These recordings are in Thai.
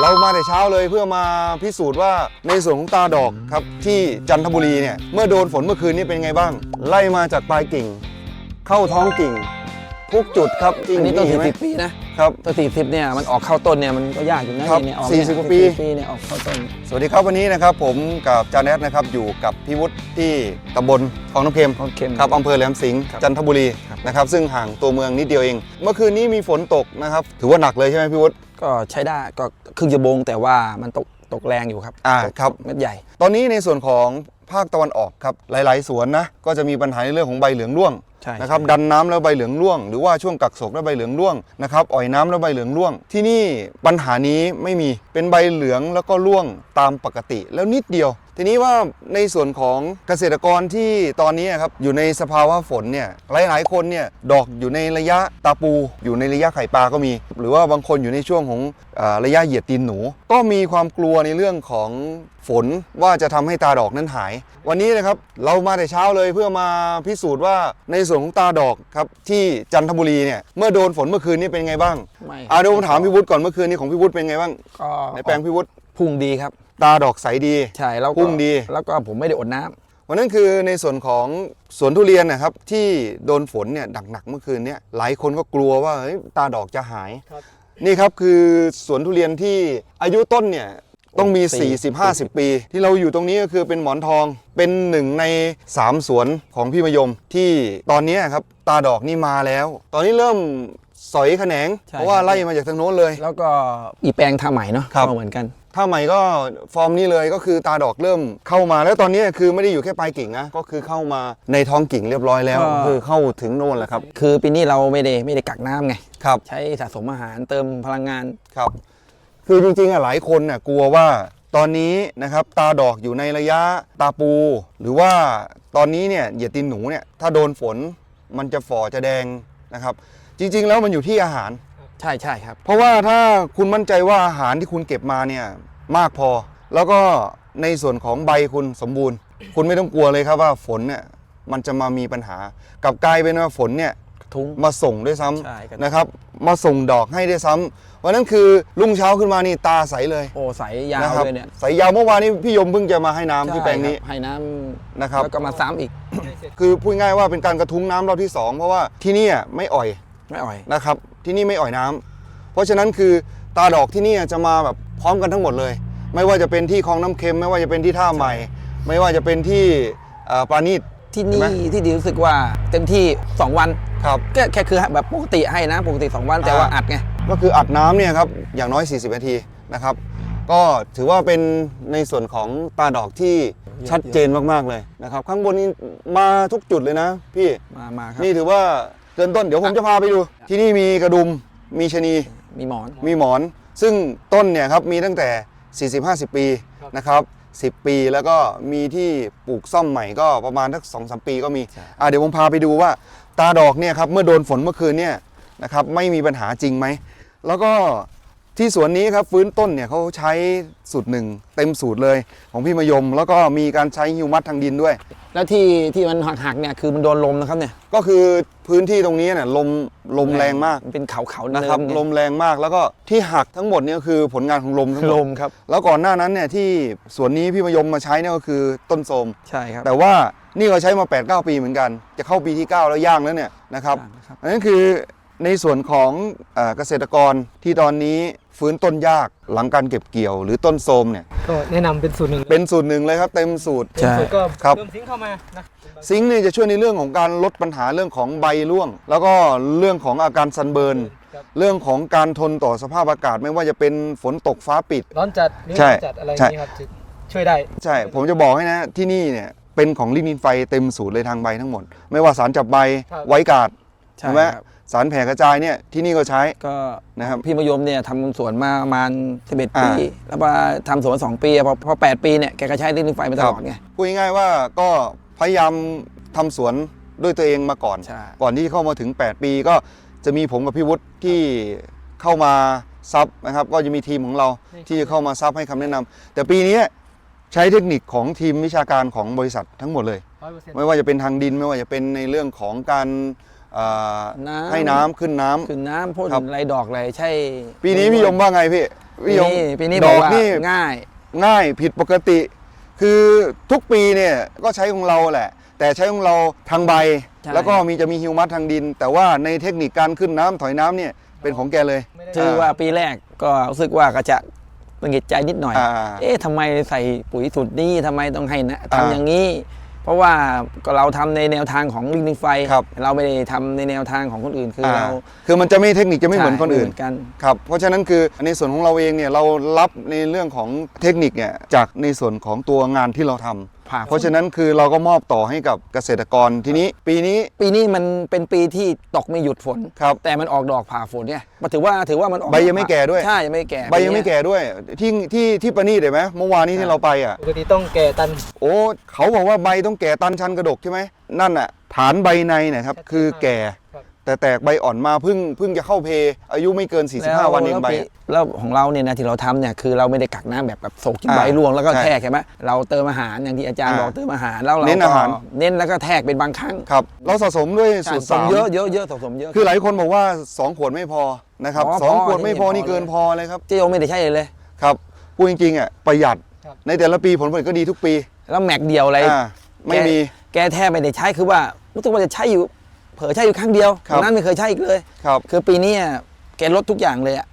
เรามาแต่เช้าเลยเพื่อมาพิสูจน์ว่าในส่วนของตาดอกครับที่จันทบุรีเนี่ยเมื่อโดนฝนเมื่อคืนนี้เป็นไงบ้าง ไล่มาจากปลายกิ่ง เข้าท้องกิ่ง ทุกจุดครับจริงอันนี้ต้นเห็สี่ไหมสิบปีนะครับต้นสี่สิบเนี่ยมันออกเข้าต้นเนี่ยมันก็ยากอยู่นะครับเนี่ยออกสี่สิบกว่าปี ปีเนี่ยออกเข้าต้น สวัสดีครับวันนี้นะครับผมกับจาแนทนะครับอยู่กับพี่วุฒิที่ตำบลคลองน้ำเค็มเขาเค็มครับอำเภอแหลมสิงห์ครับจันทบุรีครับ นะครับซึ่งห่างตัวเมืองนิดเดียวเอง เมื่อคืนนี้มีฝนตกนะครับถือว่าหนักเลยใช่ไหมพี่วุฒิ ก็ใช้ได้ก็ครึ่งจะโบงแต่ว่ามันตกตกแรงอยู่ครับอ่าตกครับเม็ดใหญ่ ตอนนี้ในส่วนของภาคตะวันออกครับหลาย ๆ สวนนะก็จะมีปัญหาในเรื่องของใบเหลืองร่วงใช่นะครับดันน้ำแล้วใบเหลืองร่วง หรือว่าช่วงกักศกแล้วใบเหลืองร่วงนะครับอ่อยน้ำแล้วใบเหลืองร่วง ที่นี่ปัญหานี้ไม่มีเป็นใบเหลืองแล้วก็ร่วงตามปกติแล้วนิดเดียว ทีนี้ว่าในส่วนของเกษตรกรที่ตอนนี้ครับอยู่ในสภาวะฝนเนี่ยหลาย ๆ คนเนี่ยดอกอยู่ในระยะตาปู อยู่ในระยะไข่ปลาก็มี หรือว่าบางคนอยู่ในช่วงของอาระยะเหยียดตีนหนู ก็มีความกลัวในเรื่องของฝนว่าจะทำให้ตาดอกนั้นหาย วันนี้นะครับเรามาแต่เช้าเลยเพื่อมาพิสูจน์ว่าในส่วนของตาดอกครับที่จันทบุรีเนี่ยเมื่อโดนฝนเมื่อคืนนี้เป็นไงบ้างไม่อ่าเดี๋ยวผมถามพี่วุฒิก่อนเมื่อคืนนี้ของพี่วุฒิเป็นไงบ้างก็ในแปลงพี่วุฒิพุ่งดีครับ ตาดอกใสดีใช่แล้วก็พุ่งดี แล้วก็ผมไม่ได้อดน้ำวันนั้นคือในส่วนของสวนทุเรียนนะครับที่โดนฝนเนี่ยหนักๆเมื่อคืนเนี่ยหลายคนก็กลัวว่าเฮ้ยตาดอกจะหายนี่ครับคือสวนทุเรียนที่อายุต้นเนี่ยต้องมี 40-50 ปี ที่เราอยู่ตรงนี้ก็คือเป็นหมอนทองเป็นหนึ่งใน 3 สวนของพี่มยม ที่ตอนนี้ครับตาดอกนี่มาแล้ว ตอนนี้เริ่มสอยแขนง ใช่เพราะว่าครับ ไล่มาจากทางโน้นเลย แล้วก็อีแปลงทำใหม่เนาะครับ ก็เหมือนกัน ถ้าใหม่ก็ฟอร์มนี้เลยก็คือตาดอกเริ่มเข้ามาแล้วตอนนี้คือไม่ได้อยู่แค่ปลายกิ่งนะก็คือเข้ามาในท้องกิ่งเรียบร้อยแล้วก็คือเข้าถึงโน่นแล้วครับคือปีนี้เราไม่ได้ไม่ได้กักน้ำไง ครับ ใช้สะสมอาหารเติมพลังงาน ครับ คือจริงๆอะหลายคนน่ะกลัวว่าตอนนี้นะครับตาดอกอยู่ในระยะตาปู หรือว่าตอนนี้เนี่ยเหยียดตีนหนูเนี่ยถ้าโดนฝนมันจะฝ่อจะแดงนะครับ จริงๆแล้วมันอยู่ที่อาหาร ใช่ใช่ครับ เพราะว่าถ้าคุณมั่นใจว่าอาหารที่คุณเก็บมาเนี่ยมากพอ แล้วก็ในส่วนของใบคุณสมบูรณ์ คุณไม่ต้องกลัวเลยครับว่าฝนเนี่ยมันจะมามีปัญหากลับกลายเป็นว่าฝนเนี่ยทุ้ง มาส่งด้วยซ้ำใช่ครับนะครับ มาส่งดอกให้ด้วยซ้ำวันนั้นคือรุ่งเช้าขึ้นมานี่ตาใสเลยโอ้ใสยาวนะครับเลยเนี่ยใสยาวเมื่อวานนี้พี่ยมเพิ่งจะมาให้น้ำที่แปลงนี้ ใช่ครับให้น้ำนะครับ แล้วก็มาซ้ำอีก คือพูดง่ายว่าเป็นการกระทุ้งน้ำรอบที่สองเพราะว่าที่นี่ไม่อ่อยไม่อ่อย นะครับ ที่นี่ไม่อ่อยน้ำเพราะฉะนั้นคือตาดอกที่นี่จะมาแบบพร้อมกันทั้งหมดเลย ไม่ว่าจะเป็นที่คลองน้ำเค็ม ไม่ว่าจะเป็นที่ท่าใหม่ ไม่ว่าจะเป็นที่เอ่อปราณีตที่นี่เห็นไหมที่ดีรู้สึกว่าเต็มที่ 2 วันครับแค่แค่คือแบบปกติให้นะปกติ 2 วันแต่อ่าว่าอัดไงก็คืออัดน้ำเนี่ยครับอย่างน้อย 40 นาทีนะครับ ก็ถือว่าเป็นในส่วนของตาดอกที่ชัดเจนมากๆเลยนะครับ ข้างบนนี้มาทุกจุดเลยนะพี่มามาครับนี่ถือว่า เกินต้นเดี๋ยวผมจะพาไปดู ที่นี่มีกระดุมมีชะนีมีหมอน มีหมอน ซึ่งต้นเนี่ยครับมีตั้งแต่ 40-50 ปีนะครับ10 ปีแล้วก็มีที่ปลูกซ่อมใหม่ก็ประมาณสักสองสามปีก็มีใช่อะเดี๋ยวผมพาไปดูว่าตาดอกเนี่ยครับเมื่อโดนฝนเมื่อคืนเนี่ยนะครับไม่มีปัญหาจริงไหม แล้วก็ ที่สวนนี้ครับฟื้นต้นเนี่ยเขาใช้สูตรหนึ่งเต็มสูตรเลยของพี่มยม แล้วก็มีการใช้ฮิวมัสทางดินด้วย แล้วที่ที่มันหักหักๆเนี่ยคือมันโดนลมนะครับเนี่ยก็คือพื้นที่ตรงนี้เนี่ยลมลมแรงมากนเป็นเขาเขานะครับเนิลมแรงมากแล้วก็ที่หักทั้งหมดเนี่ยคือผลงานของลมทั้งหมลดมครับแล้วก่อนหน้านั้นเนี่ยที่สวนนี้พี่มยมมาใช้เนี่ยก็คือต้นโทรม ใช่ครับแต่ว่านี่ก็ใช้มา8-9ปีเหมือนกัน จะเข้าปีที่ 9 แล้วย่างแล้วเนี่ยนะครับครับ อันนั้นคือ ในส่วนของเอ่อเกษตรกรที่ตอนนี้ฟื้นต้นยากหลังการเก็บเกี่ยว หรือต้นโทรมเนี่ยก็แนะนำเป็นสูตรหนึ่งเป็นสูตรหนึ่งเลยครับเต็มสูตรเป็นสูตรก็ครับเริ่มซิงค์เข้ามานะซิงค์เนี่ยจะช่วยในเรื่องของการลดปัญหาเรื่องของใบร่วง แล้วก็เรื่องของอาการซันเบิร์นครับเรื่องของการทนต่อสภาพอากาศไม่ว่าจะเป็นฝนตกฟ้าปิดร้อนจัดนี่ใช่ร้อนจัดอะไรอใช่ย่างนี้ครับจะช่วยได้ใช่ผมจะบอกให้นะที่นี่เนี่ยเป็นของลินินไฟเต็มสูตรเลยทางใบทั้งหมด ไม่ว่าสารจับใบครับไว้กาดใช่ใช่ไหมครับ สารแผ่กระจายเนี่ยที่นี่ก็ใช้ ก็นะครับพี่มยมเนี่ยทำสวนมาประมาณ11อ่าปี แล้วมาทำสวน 2 ปี พอพอ8ปีเนี่ยแกก็ใช้ดินไฟมาตลอดไงพูดง่ายๆว่าก็พยายามทำสวนด้วยตัวเองมาก่อนใช่ก่อนที่เข้ามาถึง 8 ปี ก็จะมีผมกับพี่วุฒิที่เข้ามาซับนะครับ ก็จะมีทีมของเราที่จะเข้ามาซับให้คำแนะนำแต่ปีนี้ใช้เทคนิคของทีมวิชาการของบริษัททั้งหมดเลยร้อยเปอร์เซ็นต์ไม่ว่าจะเป็นทางดินไม่ว่าจะเป็นในเรื่องของการอ่าน้ำ ให้น้ำขึ้นน้ำคือน้ำพ่นครับ ไรดอกอะไรใช่ปีนี้พี่ยมว่าไงพี่ปีพี่ยมนี้ปีนี้ดบออกกว่านี่ง่าย ง่ายผิดปกติ คือทุกปีเนี่ยก็ใช้ของเราแหละ แต่ใช้ของเราทางใบ ใช่ แล้วก็มีจะมีฮิวมัสทางดิน แต่ว่าในเทคนิคการขึ้นน้ำถอยน้ำเนี่ยเป็นของแกเลยไม่ได้คือว่าปีแรกก็รู้สึกว่าก็จะตังหงิดใจนิดหน่อย อ่าเอ๊ะทำไมใส่ปุ๋ยสูตรนี้ทำไมต้องให้นะอ่า ทำอย่างนี้ เพราะว่าก็เราทำในแนวทางของลิงลิงไฟครับเราไม่ได้ทำในแนวทางของคนอื่นคืออ่าเราคือมันจะไม่เทคนิคจะไม่เหมือนคนอื่นใช่กันครับเพราะฉะนั้นคือในส่วนของเราเองเนี่ยเรารับในเรื่องของเทคนิคเนี่ยจากในส่วนของตัวงานที่เราทำ ผ่า เพราะฉะนั้นคือเราก็มอบต่อให้กับเกษตรกรทีนี้ ปีนี้ ปีนี้มันเป็นปีที่ตกไม่หยุดฝน ครับแต่มันออกดอกผ่าฝนเนี่ยมันถือว่าถือว่ามันออกใบยังไม่แก่ด้วย ใช่ยังไม่แก่ใบยังไม่แก่ด้วย ที่ที่ที่ประณีตเห็นไหมเมื่อวานนี้ที่เราไปอะ ปกติต้องแก่ตัน โอ้เขาบอกว่าใบต้องแก่ตันชันกระดกใช่ไหมนั่นอะฐานใบในนะครับชัดเจนคือแก่ ครับ แต่แตกใบอ่อนมาเพิ่งเพิ่งจะเข้าเพอายุไม่เกินแล้ว45 วันเองใบแล้วปีแล้วของเราเนี่ยนะที่เราทำเนี่ยคือเราไม่ได้กักน้ำแบบแบบโศกกินอ่าใบรวงแล้วก็ใช่แทกใช่ไหมเราเติมอาหารอย่างที่อาจารย์อ่าบอกเติมอาหารแล้วเราเน้นก็อาหารเน้นแล้วก็แทกเป็นบางครั้งครับเราสะสมด้วยสูตรสะสามเยอะเยอะเยอะสะสมเยอะคือหลายคนบอกว่า2ขวดไม่พอนะครับอ๋อสองพอขวดไม่พอนี่นี่พอเกินเลยพอเลยครับเจโยไม่ได้ใช่เลยครับพูดจริงๆอะประหยัดครับในแต่ละปีผลผลิตก็ดีทุกปี แล้วแม็กเดียวอะไรอ่าไม่มีแกแทบไม่ได้ใช้คือว่ารู้สึกว่าจะใช้อยู่เผลอใช้อยู่ครั้งเดียวครับนั้นไม่เคยใช้อีกเลย ครับ คือปีนี้อะแกลดทุกอย่างเลยอะ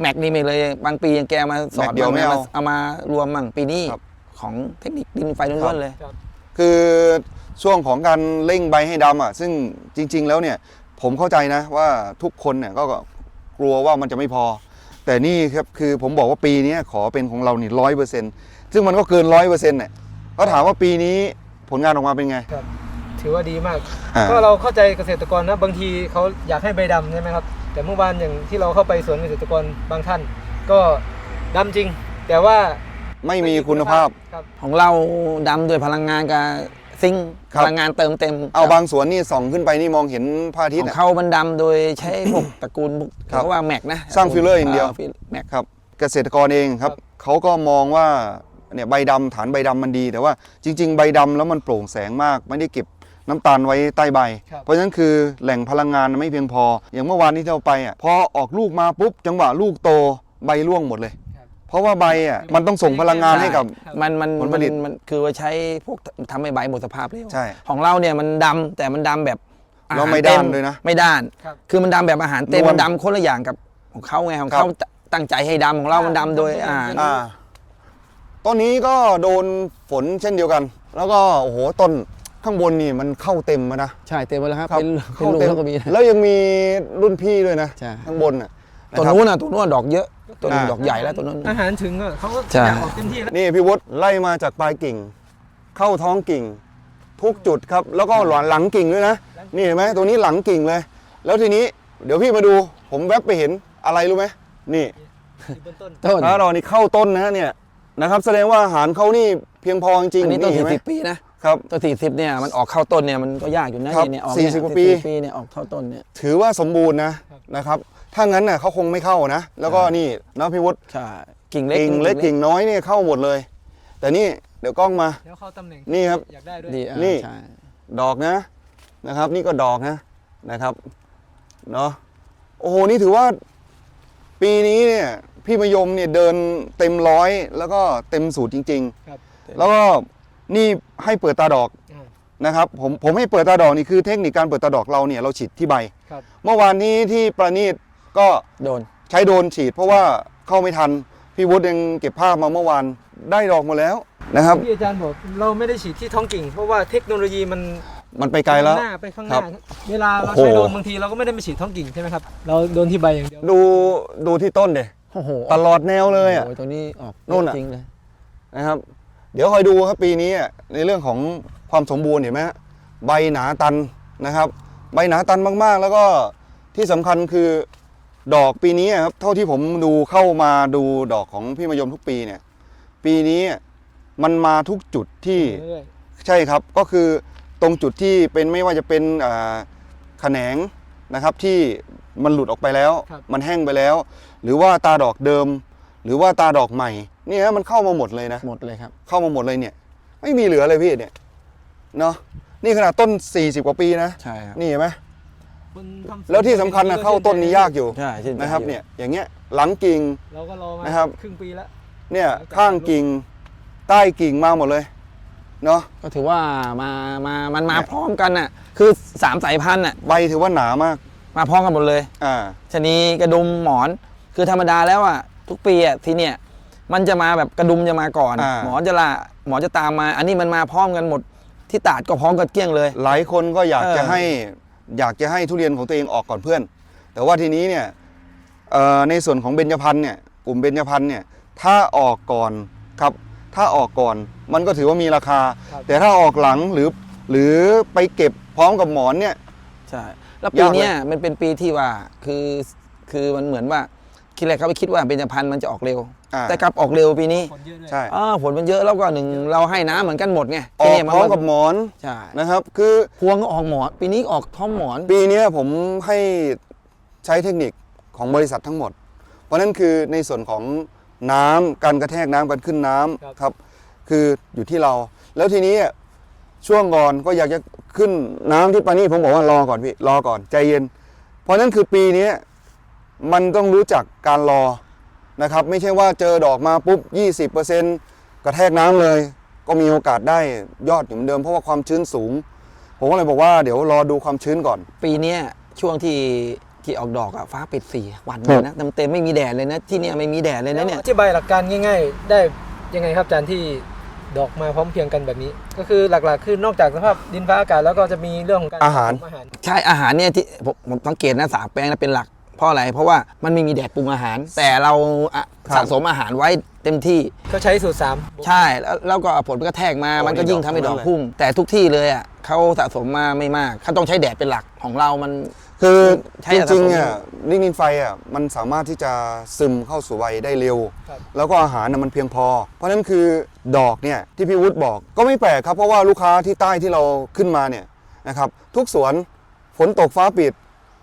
แม็กนี่ไม่เลย บางปียังแกมาสอนแม็กเดียวไม่เอาเอามารวมมั่งปีนี้ครับของเทคนิคดินไฟล้วนๆเลย คือช่วงของการเร่งใบให้ดำอะ ซึ่งจริง ๆ แล้วเนี่ย ผมเข้าใจนะว่าทุกคนเนี่ยก็กลัวว่ามันจะไม่พอ แต่นี่ครับคือผมบอกว่าปีนี้ขอเป็นของเรานี่ร้อยเปอร์เซ็นต์ซึ่งมันก็เกินร้อยเปอร์เซ็นต์เนี่ยก็ถามว่าปีนี้ผลงานออกมาเป็นไง ครับ ถือว่าดีมากอ่าก็เราเข้าใจเกษตรกรนะ บางทีเขาอยากให้ใบดำใช่ไหมครับ แต่เมื่อวานอย่างที่เราเข้าไปสวนเกษตรกรบางท่าน ก็ดำจริง แต่ว่าไม่มีคุณภาพ ครับ ของเราดำด้วยพลังงานกับซิงค์ครับพลังงานเติมเต็มเอาบางสวนนี่ส่องขึ้นไปนี่มองเห็นพระอาทิตขย์องอะ เขามันดำโดยใช้พวก ตระกูลพวกครับเขาว่าแม็กนะสร้างฟิลเลอร์อย่างเดียวฟิลแม็กครับเกษตรกรเองครับเขาก็มองว่าเนี่ยใบดำฐานใบดำมันดี แต่ว่าจริง ๆ ใบดำแล้วมันโปร่งแสงมาก ไม่ได้เก็บ น้ำตาลไว้ใต้ใบครับเพราะฉะนั้นคือแหล่งพลังงานไม่เพียงพอ อย่างเมื่อวานที่เราไปอะพอออกลูกมาปุ๊บจังหวะลูกโตใบร่วงหมดเลยครับเพราะว่าใบอะมันต้องส่งพลังงานให้กับครับมันมันผลผมันลิตมันคือว่าใช้พวกทำให้ใบหมดสภาพเร็วใช่ของเราเนี่ยมันดำแต่มันดำแบบอาหารแล้วไม่ด้านเต็ด้วยนะไม่ด้านครับคือมันดำแบบอาหารเต็มนวลมันดำคนละอย่างกับของเขาไงของครับเขาตั้งใจให้ดำของเรา มันดำโดยอาหารอ่าต้นนี้ก็โดนฝนเช่นเดียวกัน แล้วก็โอ้โหต้น ข้างบนนี่มันเข้าเต็มมานะ ใช่เต็มไปแล้วครับครับเป็นเป็นเข้าลูกเต็มแล้วก็มีนะ แล้วยังมีรุ่นพี่ด้วยนะใช่ ข้างบนอะะตัวครับ นู้นน่ะตัวนู้นดอกเยอะตัวนู้นอ่า ดอกใหญ่แล้วตัวนู้น อาหารถึงอะเขาก็ใช่ อยากออกเต็มที่แล้วนี่พี่วุฒิไล่มาจากปลายกิ่ง เข้าท้องกิ่ง ทุกจุดครับ แล้วก็หลังหลังกิ่งด้วยนะนี่เห็นไหมตัวนี้หลังกิ่งเลย แล้วทีนี้เดี๋ยวพี่มาดู ผมแวบไปเห็นอะไรรู้ไหมนี่อยู่บนต้นต้นถ้าเรานี่เข้าต้นนะเนี่ยนะครับ แสดงว่าอาหารเขานี่เพียงพอจริงอันนี้ต้นเห็สี่นไหมสิบปีนะ ครับต้นสี่สิบเนี่ยมันออกเข้าต้นเนี่ยมันก็ยากอยู่นะครับเนี่ยออกเนี่ย40กว่าปี ปีเนี่ยออกเข้าต้นเนี่ย ถือว่าสมบูรณ์นะนะครับถ้างั้นน่ะเขาคงไม่เข้านะ แล้วก็นี่นะพี่วุฒิใช่กิ่งเล็กกิ่งเล็กกิ่งน้อยเนี่ยเข้าหมดเลย แต่นี่เดี๋ยวกล้องมา แล้วเข้าตำแหน่งนี่ครับ อยากได้ด้วย ดีอะนี่ ใช่ดอกนะนะครับ นี่ก็ดอกนะนะครับเนาะโอ้โหนี่ถือว่า ปีนี้เนี่ยพี่มยมเนี่ยเดินเต็มร้อย แล้วก็เต็มสูตรจริง ครับ ๆ แล้วก็ นี่ให้เปิดตาดอกอ่า นะครับผมผมให้เปิดตาดอกนี่คือเทคนิคการเปิดตาดอกเราเนี่ยเราฉีดที่ใบ ครับ เมื่อวานนี้ที่ประณีตก็โดน ใช้โดรนฉีด เพราะว่าเข้าไม่ทัน พี่วุฒิยังเก็บภาพมาเมื่อวานได้ดอกหมดแล้วนะครับ ที่อาจารย์บอกเราไม่ได้ฉีดที่ท้องกิ่ง เพราะว่าเทคโนโลยีมันมันไปไกลแล้ว หน้าไปข้างหครัน้าบเวลาเราโอ้ใช้โห โดรนบางทีเราก็ไม่ได้มาฉีดท้องกิ่งใช่ไหมครับเราโดนที่ใบอย่างเดียวดูดูที่ต้นเดโอ้โหตลอดแนวเลยอะ โอ้ตัวนี้ออกนู่นน่ะ จริงเลยนะครับ เดี๋ยวคอยดูครับปีนี้อะในเรื่องของความสมบูรณ์เห็นไหมฮะใบหนาตันนะครับ ใบหนาตันมากๆ แล้วก็ที่สำคัญคือดอกปีนี้อะครับเท่าที่ผมดูเข้ามาดูดอกของพี่มายมทุกปีเนี่ย ปีนี้มันมาทุกจุดที่เรื่อยใช่ครับก็คือตรงจุดที่เป็นไม่ว่าจะเป็นอ่าแขนงนะครับที่มันหลุดออกไปแล้ว มันแห้งไปแล้ว หรือว่าตาดอกเดิม หรือว่าตาดอกใหม่ เนี่ยมันเข้ามาหมดเลยนะ หมดเลยครับ เข้ามาหมดเลยเนี่ย ไม่มีเหลือเลยพี่เนี่ยเนาะนี่ขนาดต้น 40 กว่าปีนะใช่ครับ นี่เห็นไหมคนทำสนแล้วที่สำคัญนะเข้าต้นนี้ยากอยู่ใช่ชื่ใจนะครับอยู่เนี่ยอย่างเงี้ยหลังกิ่ง เราก็รอมานะครับ ครึ่งปีแล้วเนี่ยข้างกิ่งใต้กิ่งมาหมดเลยเนาะก็ถือว่ามามามันมาพร้อมกันน่ะ คือสามสายพันธุ์น่ะใบถือว่าหนามาก มาพร้อมกันหมดเลยอ่าชะนีกระดุมหมอน คือธรรมดาแล้วอะทุกปีอะทีเนี่ย มันจะมาแบบกระดุมจะมาก่อน อ่า หมอนจะละหมอนจะตามมา อันนี้มันมาพร้อมกันหมด ที่ตาดก็พร้อมกันเกลี้ยงเลย หลายคนก็อยากเออ จะให้อยากจะให้ทุเรียนของตัวเองออกก่อนเพื่อน แต่ว่าทีนี้เนี่ยเอ่อในส่วนของเบญจพรรณเนี่ยกลุ่มเบญจพรรณเนี่ยถ้าออกก่อนครับ ถ้าออกก่อนมันก็ถือว่ามีราคาครับแต่ถ้าออกหลังหรือหรือไปเก็บพร้อมกับหมอนเนี่ย ใช่แล้วปีเนี้ยมันเป็นปีที่ว่าคือคือมันเหมือนว่าคิดแรกเขาไปคิดว่าเบญจพรรณมันจะออกเร็ว อ่า แต่กลับออกเร็วปีนี้คนเยอะด้วย ใช่อ่าผลมันเยอะแล้วก็หนึ่งเราให้น้ำเหมือนกันหมดไงอที่อกเนี่ยพร้อมกับหมอนใช่นะครับ คือพวงก็ออกหมอนปีนี้ออกท้อมหมอน ปีเนี้ยผมให้ใช้เทคนิคของบริษัททั้งหมด เพราะนั่นคือในส่วนของน้ำการกระแทกน้ำการขึ้นน้ำครับคืออยู่ที่เรา แล้วทีนี้อะช่วงก่อนก็อยากจะขึ้นน้ำที่ปานี่ผมบอกว่ารอก่อนพี่รอก่อนใจเย็น เพราะนั่นคือปีนี้มันต้องรู้จักการรอ นะครับไม่ใช่ว่าเจอดอกมาปุ๊บ 20%กระแทกน้ำเลย ก็มีโอกาสได้ยอดอยู่เหมือนเดิมเพราะว่าความชื้นสูง ผมก็เลยบอกว่าเดี๋ยวรอดูความชื้นก่อน ปีเนี้ยช่วงที่ที่ออกดอกอะฟ้าปิดสี่วันเลยนะเต็มเต็มๆไม่มีแดดเลยนะที่เนี่ยไม่มีแดดเลยนะเนี่ยอธิบายหลักการง่าย ๆ ได้ยังไงครับอาจารย์ที่ดอกมาพร้อมเพรียงกันแบบนี้ ก็คือหลักๆ คือนอกจากสภาพดินฟ้าอากาศแล้วก็จะมีเรื่องของการอาหารผสมอาหารใช่อาหารเนี่ยที่ผมผมสังเกตนะสามแปลงนะเป็นหลัก เพราะอะไรเพราะว่ามันไม่มีแดดปรุงอาหาร แต่เราอะครับ สะสมอาหารไว้เต็มที่เขาใช้สูตรสาม ใช่แล้วแล้วก็ผลกระแทกมา โอ้มันก็นี่ยิ่งดอกทำให้ดอกทั้งนั้นเลยพุ่ง แต่ทุกที่เลยอะเขาสะสมมาไม่มากเขาต้องใช้แดดเป็นหลักของเรามัน คือใช้จสะสมริงๆอะลิกนินไฟอะมันสามารถที่จะซึมเข้าสู่ใบได้เร็ว ครับ แล้วก็อาหารน่ะมันเพียงพอ เพราะฉะนั้นคือดอกเนี่ยที่พี่วุฒิบอกก็ไม่แปลกครับ เพราะว่าลูกค้าที่ใต้ที่เราขึ้นมาเนี่ยนะครับทุกสวนฝนตกฟ้าปิด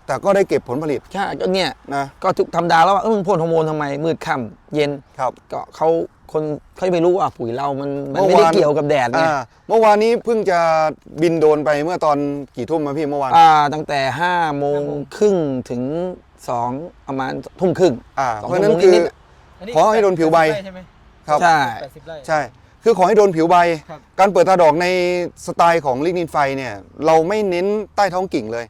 แต่ก็ได้เก็บผลผลิตใช่ก็เนี่ยนะก็ทุกธรรมดาแล้วว่าเออมึงพ่นฮอร์โมนทำไมมืดค่ำเย็นครับ ก็เขาคนเขาไม่รู้ว่าปุ๋ยเรามันมันเมื่ไม่อวานได้เกี่ยวกับแดดไงอ่าเมื่อวานนี้เพิ่งจะบินโดรนไปเมื่อตอนกี่ทุ่มมาพี่เมื่อวานอ่าตั้งแต่ห้าโมงครึ่งถึงสองประมาณทุ่มครึ่ง อ่าสองเพราะฉะนั้นคือชั่วโมงนิดๆอะอันนี้ขอให้โดนผิวใบใช่ไหมครับ ใช่ แปดสิบไร่ ใช่ คือขอให้โดนผิวใบ ครับ การเปิดตาดอกในสไตล์ของลิกนินไฟเนี่ย เราไม่เน้นใต้ท้องกิ่งเลย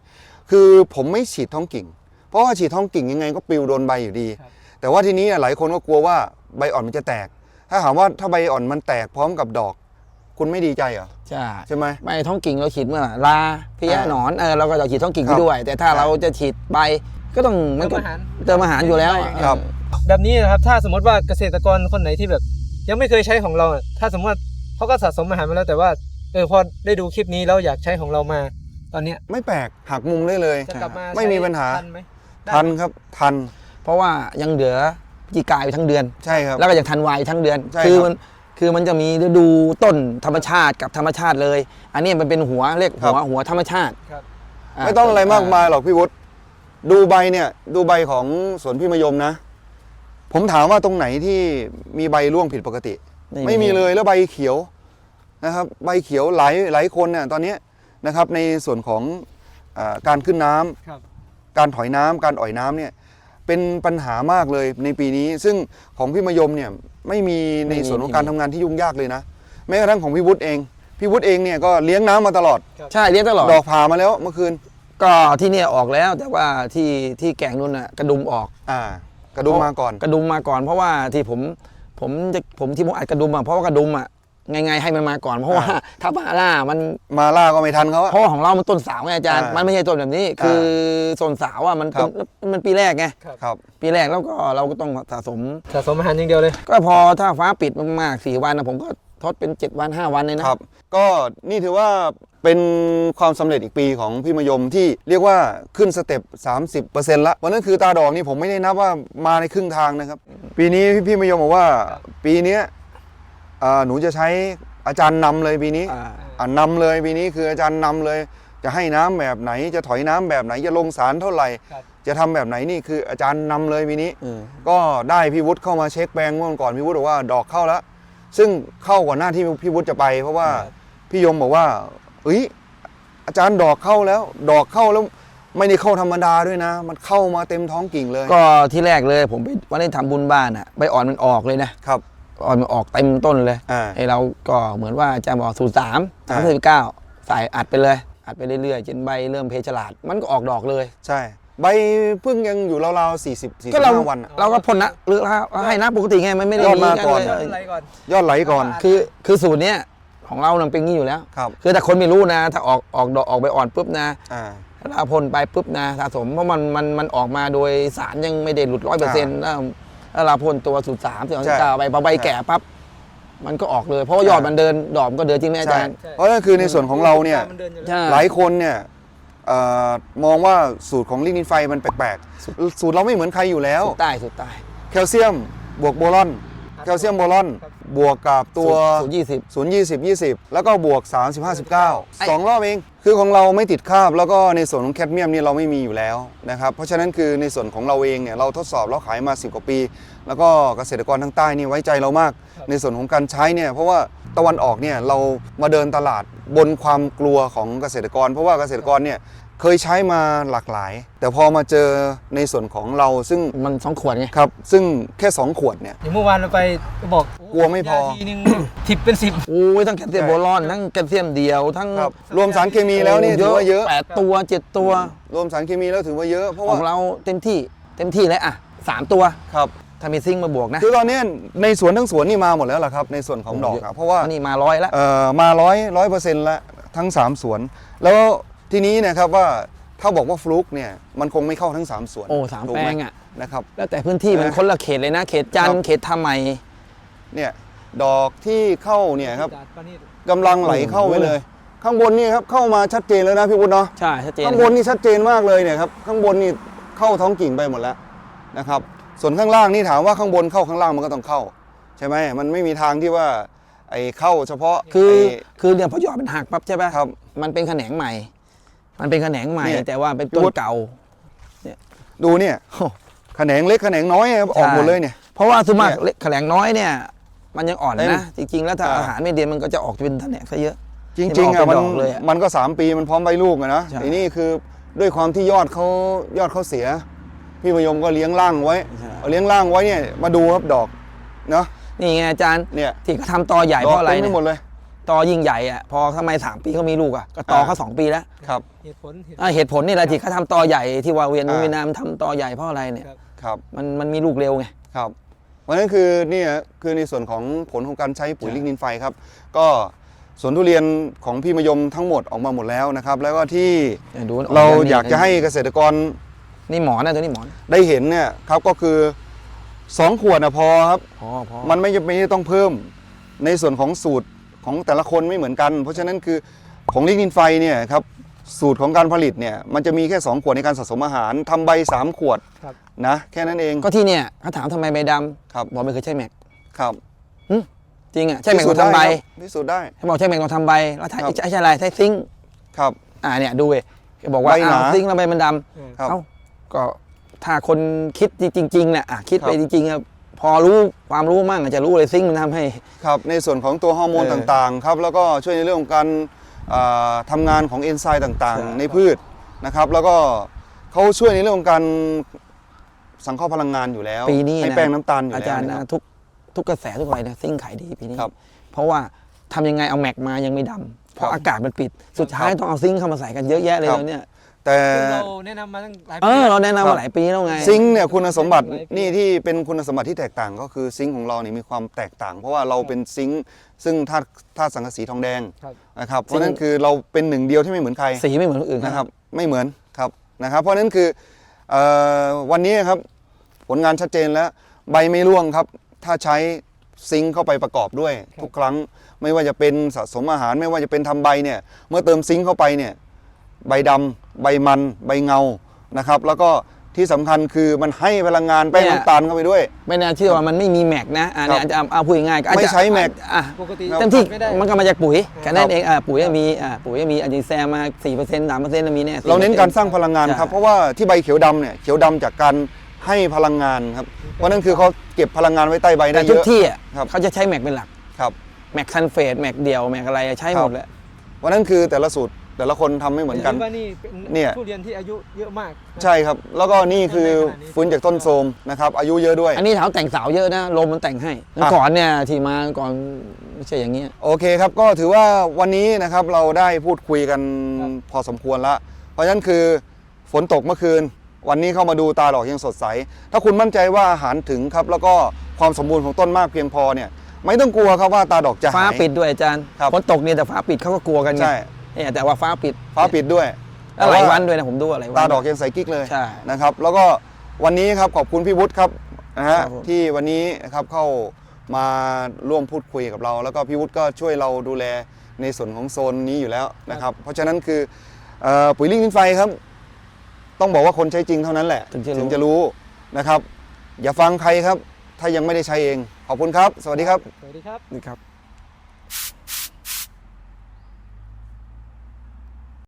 คือผมไม่ฉีดท้องกิ่ง เพราะว่าฉีดท้องกิ่งยังไงก็ปลิวโดนใบอยู่ดีครับแต่ว่าทีนี้หลายคนก็กลัวว่าใบอ่อนมันจะแตก ถ้าถามว่าถ้าใบอ่อนมันแตกพร้อมกับดอก คุณไม่ดีใจเหรอ ใช่ใช่ไหมไม่ท้องกิ่งเราฉีดเมื่อลาเพี้ยอ่าหนอนเออเราก็จะฉีดท้องกิ่งคไปรับด้วย แต่ถ้าใช่เราจะฉีดใบก็ต้องมันก็เติมอาหารเติมอาหารอยู่แล้วอะครับ แบบนี้นะครับถ้าสมมติว่าเกษตรกรคนไหนที่แบบ ยังไม่เคยใช้ของเราอะถ้าสมมติว่าเขาก็สะสมอาหารมาแล้วแต่ว่าเออพอได้ดูคลิปนี้แล้วอยากใช้ของเรามา ตอนเนี้ยไม่แปลกหักมุมได้เลย จะกลับมาไม่มีปัญหา ทันไหมได้ทันครับทัน เพราะว่ายังเหลือพฤศจิกายทั้งเดือน ใช่ครับ แล้วก็ยังทันวายทั้งเดือน ใช่คือครับมันคือมันจะมีฤดูต้นธรรมชาติกับธรรมชาติเลย อันนี้มันเป็นหัวเรียกครับหัวหัวธรรมชาติครับาไม่ต้องอะไรมากมายหรอกพี่วุฒิดูใบเนี่ยดูใบของสวนพี่มยมนะ ผมถามว่าตรงไหนที่มีใบร่วงผิดปกติ ไม่มีเลยแล้วใบเขียวนะครับ ใบเขียวหลายหลายคนเนี่ยตอนเนี้ย นะครับในส่วนของอาการขึ้นน้ำครับการถอยน้ำการอ่อยน้ำเนี่ยเป็นปัญหามากเลยในปีนี้ ซึ่งของพี่มยมเนี่ยไม่มีในส่วนของการทำงานที่ยุ่งยากเลยนะแม้กระทั่งของพี่วุฒิเอง พี่วุฒิเองเนี่ยก็เลี้ยงน้ำมาตลอด ใช่เลี้ยงตลอดดอกผ่ามาแล้วเมื่อคืน ก็ที่เนี่ยออกแล้วแต่ว่าที่ที่แก่งนุ่นน่ะกระดุมออกอ่ากระดุมมาก่อน กระดุมมาก่อนเพราะว่าที่ผมผมจะผมที่ผมอัดกระดุมอะเพราะว่ากระดุมอะ ไงๆให้มันมาก่อนเพราะว่าอ่าถ้ามาล่ามันมาล่าก็ไม่ทันเขาอะเพราะว่าของเรามันต้นสาวไงอาจารย์อ่ามัมันไม่ใช่ต้นแบบนี้ คือต้นสาวอะมันเป็นครับมันปีแรกไงครับปีแรกแล้วก็เราก็ต้องสะสมสะสมอาหารอย่างเดียวเลย ก็พอถ้าฟ้าปิดมากๆสี่วันนะผมก็ทดเป็น 7 วัน 5 วันเลยนะครับ ก็นี่ถือว่าเป็นความสำเร็จอีกปีของพี่มยมที่เรียกว่าขึ้นสเต็ป 30%ละวันนั้นคือตาดอกนี่ผมไม่ได้นับว่ามาในครึ่งทางนะครับ ปีนี้พี่พี่มยมบอกว่าปีเนี้ ยอ่าหนูจะใช้อาจารย์นำเลยปีนี้อ่า อ่านำเลยปีนี้คืออาจารย์นำเลย จะให้น้ำแบบไหน จะถอยน้ำแบบไหนจะลงสารเท่าไหร่ ครับ จะทำแบบไหนนี่คืออาจารย์นำเลยปีนี้ อืม ก็ได้พี่วุฒิเข้ามาเช็คแปลงเมื่อวันก่อนพี่วุฒิบอกว่าดอกเข้าแล้ว ซึ่งเข้าก่อนหน้าที่พี่วุฒิจะไปเพราะว่าพี่ยมบอกว่าเอ้ยอาจารย์ดอกเข้าแล้ว ดอกเข้าแล้วไม่ได้เข้าธรรมดาด้วยนะ มันเข้ามาเต็มท้องกิ่งเลยก็ที่แรกเลยผมไปวันนี้ทำบุญบ้านอะใบอ่อนมันออกเลยนะครับ อ่อนมันออกเต็มต้นเลยอ่า ไอเราก็เหมือนว่าอาจารย์บอกสูตรสามสามอ่าสิบเก้าใส่อัดไปเลย อัดไปเรื่อยๆจนใบเริ่มเพฉลาด มันก็ออกดอกเลย ใช่ ใบเพิ่งยังอยู่ราวๆ40ก็เรา45วันอะ เราก็พ่นนะหรือเราให้น้ำปกติไงมันไม่ได้ยอดมาก่อนเลยอะไรก่อน ยอดไหลก่อน คือคือสูตรเนี้ยของเรามันเป็นอย่างนี้อยู่แล้ว ครับ คือแต่คนไม่รู้นะ ถ้าออกออกดอกออกใบอ่อนปุ๊บนะอ่า ถ้าเราพ่นไปปุ๊บนะสะสมเพราะมันมันมันออกมาโดยสารยังไม่ได้หลุดร้อยเปอร์เซ็นต์ ถ้าเราพ่นตัวสูตรสามสูตรใช่เก้าไปพอใบแก่ปั๊บมันก็ออกเลย เพราะว่ายอดมันเดินดอกมันก็เดินจริงไหมอาใช่จารย์ เพราะนั่นคือในส่วนของเราเนี่ยมันดิอแล้วใช่ หลายคนเนี่ยเอ่อมองว่าสูตรของลิกนินไฟมันแปลกๆ สูตรเราไม่เหมือนใครอยู่แล้ว สุดใต้สุดใต้ แคลเซียมบวกโบรอน แคลเซียมโบรอนบ วกกับตัวสูตรยี่สิบ 0 20 20 แล้วก็บวก35 19สองรอบเอง คือของเราไม่ติดคราบ แล้วก็ในส่วนของแคดเมียมนี่เราไม่มีอยู่แล้วนะครับ เพราะฉะนั้นคือในส่วนของเราเองเนี่ยเราทดสอบเราขายมา 10 กว่าปี แล้วก็เกษตรกรทางใต้นี่ไว้ใจเรามาก ในส่วนของการใช้เนี่ยเพราะว่าตะวันออกเนี่ยเรามาเดินตลาดบนความกลัวของเกษตรกร เพราะว่าเกษตรกรเนี่ย เคยใช้มาหลากหลาย แต่พอมาเจอในส่วนของเราซึ่งมันสองขวดไง ครับ ซึ่งแค่ 2 ขวดเนี่ย อย่างเมื่อวานเราไปก็บอกกลัวไม่พอ ยาทีนึง ทิปเป็นสิบ โอ้ยทั้งแคลเซียมโบรอน ทั้งแคลเซียมเดียว ทั้งครับรวมสารเคมีแล้วนี่ถือว่าเยอะ แปดตัวเจ็ดตัว รวมสารเคมีแล้วถือว่าเยอะเพราะขว่าองเราเต็มที่เต็มที่เลยอะสามตัว ครับ ถ้ามีซิงค์มาบวกนะคือตอนนี้ในสวนทั้งสวนนี่มาหมดแล้วล่ะครับ ในส่วนของดอกอะเพราะว่า อันนี้มาร้อยแล้ว เอ่อมาร้อยร้อยเปอร์เซ็นต์ละทั้ง 3 สวน แล้ว ทีนี้เนะครับว่าถ้าบอกว่าฟลุกเนี่ยมันคงไม่เข้าทั้ง 3สวนโอ้สามถูกแปลไหงอะ นะครับ แล้วแต่พื้นที่มันนะคนละเขตเลยนะ เขตจันทครัร์บ เขตท่าใหม่เนี่ยดอกที่เข้าเนี่ยครับจากปานี่กำลังไหลเข้าไปเลย ข้างบนนี่ครับเข้ามาชัดเจนแล้วนะพี่บุญเนาะ ใช่ชัดเจนข้างบนนี่ชัดเจนมากเลยเนี่ยครับข้างบนนี่เข้าท้องกิ่งไปหมดแล้วนะครับ ส่วนข้างล่างนี่ถามว่าข้างบนเข้าข้างล่างมันก็ต้องเข้า ใช่ไหมมันไม่มีทางที่ว่าไอ้เข้าเฉพาะคือไอ้คือเนี่ยพอยอดมันหักปั๊บใช่ป่ะครับ มันเป็นแขนงใหม่ มันเป็นแขนงใหม่เนี่ยแต่ว่าเป็นต้นเก่าดูเนี่ยโอ้แขนงเล็กแขนงน้อยครับออกหมดเลยเนี่ยเพราะว่าสวนมัครเนี่ยเล็กแขนงน้อยเนี่ย มันยังอ่อนเต็มนะจริงๆ แล้วถ้าอ่าอาหารไม่เดียนมันก็จะออกเป็นแขนงซะเยอะ จริงๆเห็อะนออกเป็นมันดอกเลยอะมันก็ 3 ปีมันพร้อมใบลูกอะนะใช่ทีนี้คือด้วยความที่ยอดเขายอดเขาเสีย พี่พยมก็เลี้ยงร่างไว้เอาเลี้ยงร่างไว้เนี่ยมาดูครับดอกเนาะนี่ไงอาจารย์เนี่ยที่เขาทำตอใหญ่ดเพอกราะอะไรเต็มไปเนี่ยหมดเลย ตอยิ่งใหญ่อะพอทำไมสามปีเขามีลูกอะก็ตออ่าเขาสองปีแล้วครับเหตุผลเหตุอ่าเหตุผลนี่แหละที่เขาทำตอใหญ่ที่ว่าเวียนอ่าเวียดนามทำตอใหญ่เพราะอะไรเนี่ยครับครับมันมันมีลูกเร็วไงครับวันนั้นคือเนี่ยคือในส่วนของผลของการใช้ปุ๋ยใช่ลิกนินไฟครับ ก็สวนทุเรียนของพี่มยมทั้งหมดออกมาหมดแล้วนะครับ แล้วก็ที่เนี่ยดูมันเรากอยากจะให้เกษตรกรนี่หมอนนะตัวนี้หมอนได้เห็นเนี่ยครับก็คือ2ขวดนะพอครับพอพอมันไม่จำเป็นที่ต้องเพิ่มในส่วนของสูตร ของแต่ละคนไม่เหมือนกัน เพราะฉะนั้นคือของลิกนินไฟเนี่ยครับสูตรของการผลิตเนี่ยมันจะมีแค่ 2 ขวดในการสะสมอาหารทำใบ 3 ขวดครับ นะแค่นั้นเอง ก็ที่เนี่ยเขาถามทำไมใบดครับำบอกไม่เคยใช้แม็กครับจริงอะใช้แม็กตอนทำใบพิสูจน์ได้ เขาบอกใช้แม็กตอนทำใบแล้วใช้ครับ ใช้ใช้อะไรใช้ซิงค์ครับ อ่าเนี่ยดูเว้ยเขาบอกว่าใบหนาอ้าวซิงค์แล้วใบมันดเออำครับ เอ้าก็ถ้าคนคิดจริงๆเนี่ยอะคิดไปครับจริงๆอะพ อรู้ความรู้มั่งอาจจะรู้เลยซิงค์มันทำให้ ครับในส่วนของตัวฮอร์โมนเออต่างๆครับแล้วก็ช่วยในเรื่องของการอ่าทำางานของเอนไซม์ต่างใช่ ๆ ในพืชนะครับ แล้วก็เขาช่วยในเรื่องของการสังเคราะห์พลังงานอยู่แล้วปีนี้ให้นะแป้งน้ำตาลอยู่อาแล้วจารย์นะนะครับทุกทุกกระแสทุกอะไรนะซิงค์ขายดีปีนี้ครับเพราะว่าทำยังไงเอาแม็กมายังไม่ดำเพราะครับอากาศมันปิดสุดท้ายต้องเอาซิงค์เข้ามาใส่กันเยอะแยะเลยครับตอนเนี้ย แต่ซึ่งเราแนะนำมาตั้งหลายเอปีอเราแนะนำครัมาบหลายปีแล้วไง ซิงค์เนี่ยคุณสมบัติหลายปีนี่ที่เป็นคุณสมบัติที่แตกต่างก็คือซิงค์ของเราเนี่ยมีความแตกต่าง เพราะว่าเราเป็นซิงค์ซึ่งธาตุธาตุสังกะสีทองแดงครับ นะครับเพราะฉะนั้นคือเราเป็นหนึ่งเดียวที่ไม่เหมือนใคร สีไม่เหมือนคนอื่นนะครับไม่เหมือนครับนะครับ เพราะฉะนั้นคือเออวันนี้ครับผลงานชัดเจนแล้ว ใบไม่ร่วงครับ ถ้าใช้ซิงค์เข้าไปประกอบด้วยครับทุกครั้งไม่ว่าจะเป็นสะสมอาหารไม่ว่าจะเป็นทำใบเนี่ยเมื่อเติมซิงค์เข้าไปเนี่ยใบดำ ใบมันใบเงานะครับ แล้วก็ที่สำคัญคือมันให้พลังงานแป้งน้ำตาลเข้าไปด้วย ไม่น่าเชื่อว่ามันไม่มีแม็กนะอ่าเนี่ยอาจจะเอาพูดง่ายๆก็อาจจะไม่ใช้แม็กอะปกติเต็มที่ไม่ได้ มันก็มาจากปุ๋ยแค่นั้ครันบเองอ่าปุ๋ยมีอ่าปุ๋ยมีอาจจะแซมมา4% 3%มีแน่เราเน้นการสร้างพลังงานครับใช่เพราะว่าที่ใบเขียวดำเนี่ยเขียวดำจากการให้พลังงานครับเพราะนั่นคือเขาเก็บพลังงานไว้ใต้ใบได้แต่เยทุกอะที่อะครับเขาจะใช้แม็กเป็นหลัก ครับ แม็กซันเฟสแม็กเดียวแม็กอะไรใช้หมดแหล้ววันนั้นคือแต่ละสูตร แต่ละคนทำไม่เหมือนกันห็ว่านี่เป็นเนี่ย ทุเรียนที่อายุเยอะมากนะ ใช่ครับ แล้วก็นี่คือต้นไม้ขนาดนี้ฟื้นจากต้นโทรมนะครับ อายุเยอะด้วย อันนี้เท้าแต่งสาวเยอะนะลมมันแต่งให้เมื่อก่อนเนี่ยที่มาก่อนไม่ใช่อย่างเงี้ย โอเคครับ ก็ถือว่าวันนี้นะครับเราได้พูดคุยกันครับ พอสมควรละเพราะฉะนั้นคือฝนตกเมื่อคืน วันนี้เข้ามาดูตาดอกยังสดใส ถ้าคุณมั่นใจว่าอาหารถึงครับ แล้วก็ความสมบูรณ์ของต้นมากเพียงพอเนี่ย ไม่ต้องกลัวครับว่าตาดอกจะหายฟ้าปิดด้วยอาจารย์ครับ ฝนตกเนี่ยแต่ฟ้าปิดเขาก็กลัวกันไงใช่ เนี่ยแต่ว่าฟ้าปิดฟ้าปิดด้วยแล้วหลายวันด้วยนะผมดูว่าหลายวันตาดอกยังใสกิ๊กเลยใช่นะครับ แล้วก็วันนี้ครับขอบคุณพี่วุฒิครับนะฮะครับผมที่วันนี้นะครับเข้ามาร่วมพูดคุยกับเรา แล้วก็พี่วุฒิก็ช่วยเราดูแลในส่วนของโซนนี้อยู่แล้วนะครับ เพราะฉะนั้นคือเอ่อปุ๋ยลิงดินไฟครับ ต้องบอกว่าคนใช้จริงเท่านั้นแหละ ถึงจะรู้จะรู้นะครับ อย่าฟังใครครับ ถ้ายังไม่ได้ใช้เอง ขอบคุณครับ สวัสดีครับ สวัสดีครับนี่ครับ